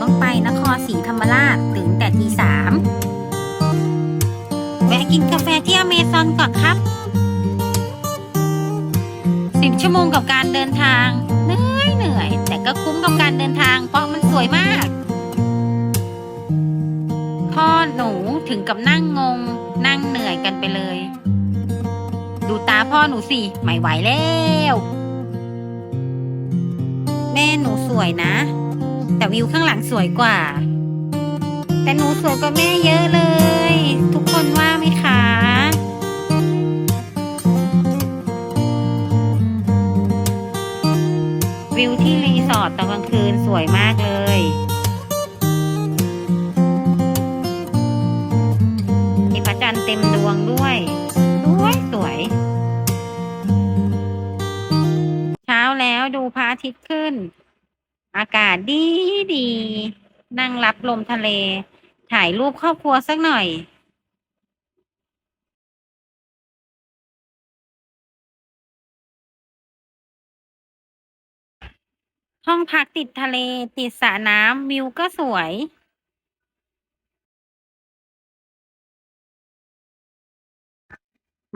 ต้องไปนครศรีธรรมราชตื่นแต่ทีสามแวะกินกาแฟที่อเมซอนก่อนครับสิบชั่วโมงกับการเดินทางเหนื่อยเหนื่อย แต่ก็คุ้มกับการเดินทาง เพราะมันสวยมาก พ่อหนูถึงกับนั่งงง นั่งเหนื่อยกันไปเลย ดูตาพ่อหนูสิไม่ไหวแล้ว แม่หนูสวยนะ แต่วิวข้างหลังสวยกว่า แต่หนูสวยกว่าแม่เยอะเลย ทุกคนว่าไหมคะวิวที่รีสอร์ทตอนกลางคืนสวยมากเลย มีพระจันทร์เต็มดวงด้วย สวยสวย เช้าแล้วดูพระอาทิตย์ขึ้น อากาศดีดี นั่งรับลมทะเล ถ่ายรูปครอบครัวสักหน่อยห้องพักติดทะเลติดสระน้ำวิวก็สวย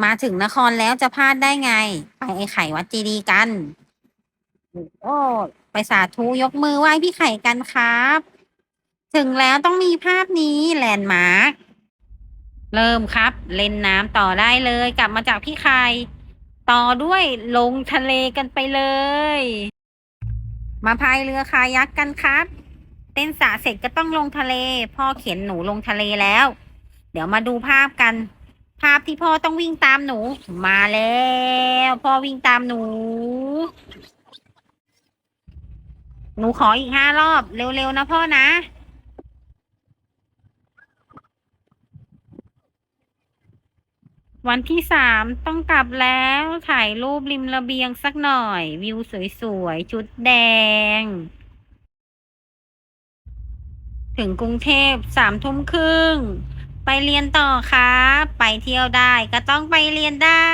มาถึงนครแล้วจะพลาดได้ไง ไปไอ้ไข่วัดเจดีกัน โอ้ ไปสาธุยกมือไหว้พี่ไข่กันครับ ถึงแล้วต้องมีภาพนี้แลนด์มาร์คเริ่มครับ เล่นน้ำต่อได้เลย กลับมาจากพี่ไข่ต่อด้วยลงทะเลกันไปเลย มาพายเรือคายักกันครับเต้นสะเสร็จก็ต้องลงทะเล พ่อเขียนหนูลงทะเลแล้ว เดี๋ยวมาดูภาพกัน ภาพที่พ่อต้องวิ่งตามหนู มาแล้ว พ่อวิ่งตามหนู หนูขออีกห้ารอบ เร็วๆนะพ่อนะ วันที่สามต้องกลับแล้วถ่ายรูปริมระเบียงสักหน่อย วิวสวยๆ ชุดแดง ถึงกรุงเทพสามทุ่มครึ่ง ไปเรียนต่อครับ ไปเที่ยวได้ก็ต้องไปเรียนได้